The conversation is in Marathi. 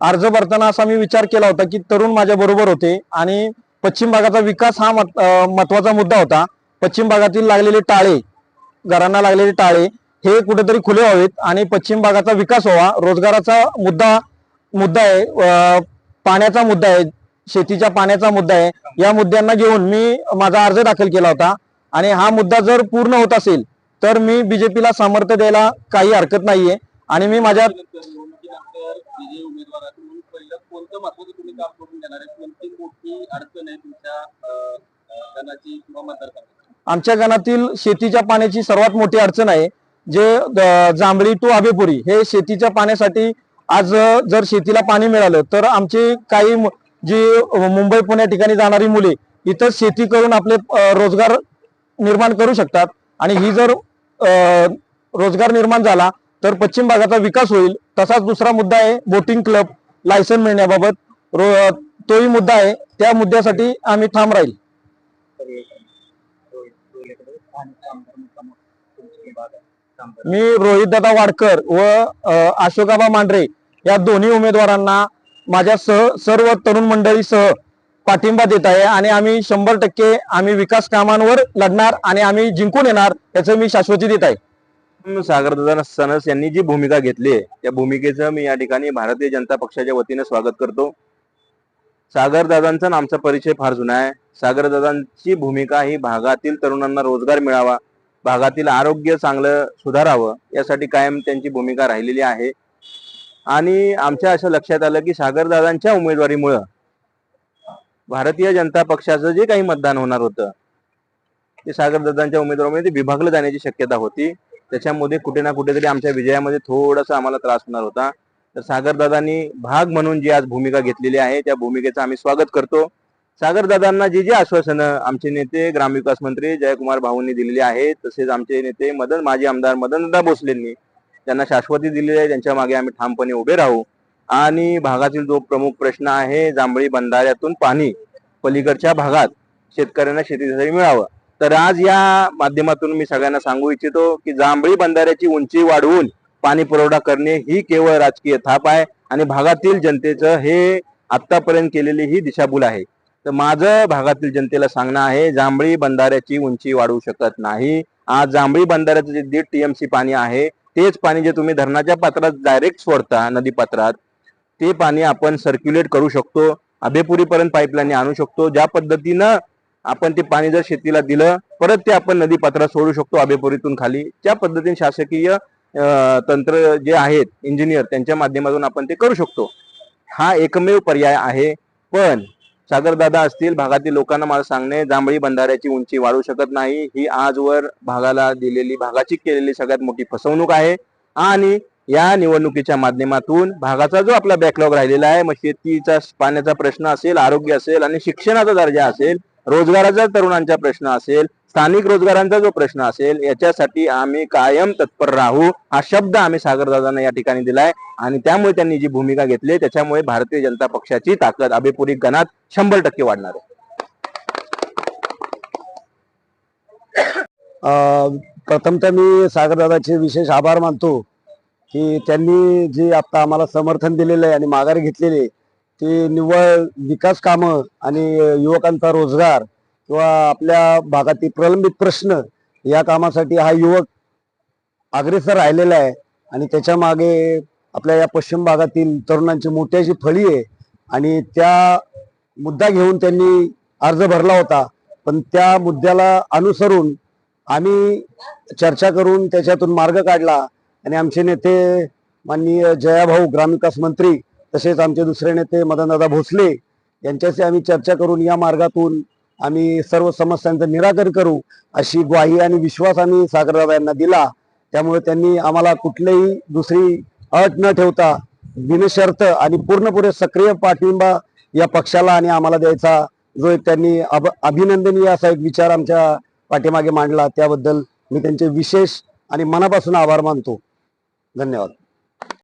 अर्ज भरताना असा मी विचार केला होता की तरुण माझ्या बरोबर होते आणि पश्चिम भागाचा विकास हा मत- महत्त्वाचा मुद्दा होता. पश्चिम भागातील लागलेले टाळे घरांना लागलेले टाळे हे कुठेतरी खुले व्हावेत आणि पश्चिम भागाचा विकास व्हावा रोजगाराचा मुद्दा मुद्दा आहे पाण्याचा मुद्दा आहे शेतीच्या पाण्याचा मुद्दा आहे या मुद्द्यांना घेऊन मी माझा अर्ज दाखल केला होता. आणि हा मुद्दा जर पूर्ण होत असेल तर मी बीजेपीला सामर्थ्य द्यायला काही हरकत नाहीये आणि मी माझ्या निवडणुकीनंतर विजयी म्हणून पहिलं कोणतं महत्वाचं तुम्ही काम करून देणार आहे? कोणती मोठी अडचण आहे तुमच्या गणाची किंवा मतदारसंघाची? आमच्या गणातील शेतीच्या पाण्याची सर्वात मोठी अडचण आहे जे जांभळी टू आबेपुरी हे शेतीच्या पाण्यासाठी आज जर शेतीला पाणी मिळालं तर आमची काही मु- जी मुंबई पुण्या ठिकाणी जाणारी मुले इथं शेती करून आपले रोजगार निर्माण करू शकतात. आणि ही जर रोजगार निर्माण झाला तर पश्चिम भागाचा विकास होईल. तसाच दुसरा मुद्दा आहे बोटिंग क्लब लायसन मिळण्याबाबत. तोही मुद्दा आहे. त्या मुद्द्यासाठी आम्ही ठाम राहील. मी रोहित दादा वाडकर व अशोकाबा मांढरे या दोन्ही उमेदवारांना माझ्या सह सर्व तरुण मंडळीसह पाठिंबा देत आहे आणि आम्ही शंभर टक्के आम्ही विकास कामांवर लढणार आणि आम्ही जिंकून येणार याचं मी शाश्वती देत आहे. सागरदादा सनस यांनी जी भूमिका घेतली आहे त्या भूमिकेचं मी या ठिकाणी भारतीय जनता पक्षाच्या वतीनं स्वागत करतो. सागरदादांचा आणि आमचा परिचय फार जुना आहे. सागरदादांची भूमिका ही भागातील तरुणांना रोजगार मिळावा भागातील आरोग्य चांगलं सुधारावं यासाठी कायम त्यांची भूमिका राहिलेली आहे. आणि आमच्या असं लक्षात आलं की सागरदादांच्या उमेदवारीमुळं भारतीय जनता पक्षाचं जे काही मतदान होणार होतं ते सागरदादांच्या उमेदवारामुळे ते विभागलं जाण्याची शक्यता होती. त्याच्यामध्ये कुठे ना कुठेतरी आमच्या विजयामध्ये थोडासा आम्हाला त्रास होणार होता. तर सागरदादांनी भाग म्हणून जी आज भूमिका घेतलेली आहे त्या भूमिकेचं आम्ही स्वागत करतो. सागरदादांना जी जी आश्वासनं आमचे नेते ग्रामविकास मंत्री जयकुमार भाऊंनी दिलेली आहेत तसेच आमचे नेते मदन माजी आमदार मदनदा भोसलेंनी त्यांना शाश्वती दिलेली आहे. त्यांच्या मागे आम्ही ठामपणे उभे राहू. आणि भागातील जो प्रमुख प्रश्न आहे जांभळी बंधाऱ्यातून पाणी पलीकडच्या भागात शेतकऱ्यांना शेतीसाठी मिळावं. तर आज या माध्यमातून मी सगळ्यांना सांगू इच्छितो की जांभळी बंधाऱ्याची उंची वाढवून पाणी पुरवठा करणे ही केवळ राजकीय थाप आहे आणि भागातील जनतेचं हे आतापर्यंत केलेली ही दिशाभूल आहे. तर माझं भागातील जनतेला सांगणं आहे जांभळी बंधाऱ्याची उंची वाढवू शकत नाही. आज जांभळी बंधाऱ्याचं जे दीड टीएमसी पाणी आहे तेच पाणी जे तुम्ही धरणाच्या पात्रात डायरेक्ट सोडता नदी पात्रात ते पाणी आपण सर्क्युलेट करू शकतो. अभेपुरीपर्यंत पाईपलाईन आणू शकतो. ज्या पद्धतीनं आपण ते पाणी जर शेतीला दिलं परत ते आपण नदी पात्रात सोडू शकतो अभेपुरीतून खाली. त्या पद्धतीने शासकीय तंत्र जे आहेत इंजिनियर त्यांच्या माध्यमातून आपण ते करू शकतो. हा एकमेव पर्याय आहे. पण सागरदादा असतील भागातील लोकांना मला सांगणे जांभळी बंधाऱ्याची उंची वाढू शकत नाही. ही आजवर भागाला दिलेली भागाची केलेली सगळ्यात मोठी फसवणूक आहे. आणि या निवडणुकीच्या माध्यमातून भागाचा जो आपला बॅकलॉग राहिलेला आहे मग शेतीचा पाण्याचा प्रश्न असेल आरोग्य असेल आणि शिक्षणाचा दर्जा असेल रोजगाराचा तरुणांचा प्रश्न असेल स्थानिक रोजगारांचा जो प्रश्न असेल याच्यासाठी आम्ही कायम तत्पर राहू हा शब्द आम्ही सागरदादांना या ठिकाणी दिलाय. आणि त्यामुळे त्यांनी जी भूमिका घेतली त्याच्यामुळे भारतीय जनता पक्षाची ताकद अभिपुरी गणात शंभर टक्के वाढणार आहे. अं, प्रथमतः मी सागरदादाचे विशेष आभार मानतो की त्यांनी जे आता आम्हाला समर्थन दिलेलं आहे आणि माघार घेतलेली आहे, ते निव्वळ विकास कामं आणि युवकांचा रोजगार किंवा आपल्या भागातील प्रलंबित प्रश्न या कामासाठी हा युवक अग्रेसर राहिलेला आहे. आणि त्याच्यामागे आपल्या या पश्चिम भागातील तरुणांची मोठी अशी फळी आहे. आणि त्या मुद्दा घेऊन त्यांनी अर्ज भरला होता. पण त्या मुद्द्याला अनुसरून आम्ही चर्चा करून त्याच्यातून मार्ग काढला. आणि आमचे नेते माननीय जयाभाऊ ग्रामविकास मंत्री तसेच आमचे दुसरे नेते मदनदादा भोसले यांच्याशी आम्ही चर्चा करून या मार्गातून आम्ही सर्व समस्यांचं निराकरण करू अशी ग्वाही आणि विश्वास आम्ही सागरदादा यांना दिला. त्यामुळे त्यांनी आम्हाला कुठलीही दुसरी अट न ठेवता बिनशर्त आणि पूर्णपुरे सक्रिय पाठिंबा या पक्षाला आणि आम्हाला द्यायचा जो एक त्यांनी अभ अभिनंदनीय असा एक विचार आमच्या पाठीमागे मांडला. त्याबद्दल मी त्यांचे विशेष आणि मनापासून आभार मानतो. धन्यवाद.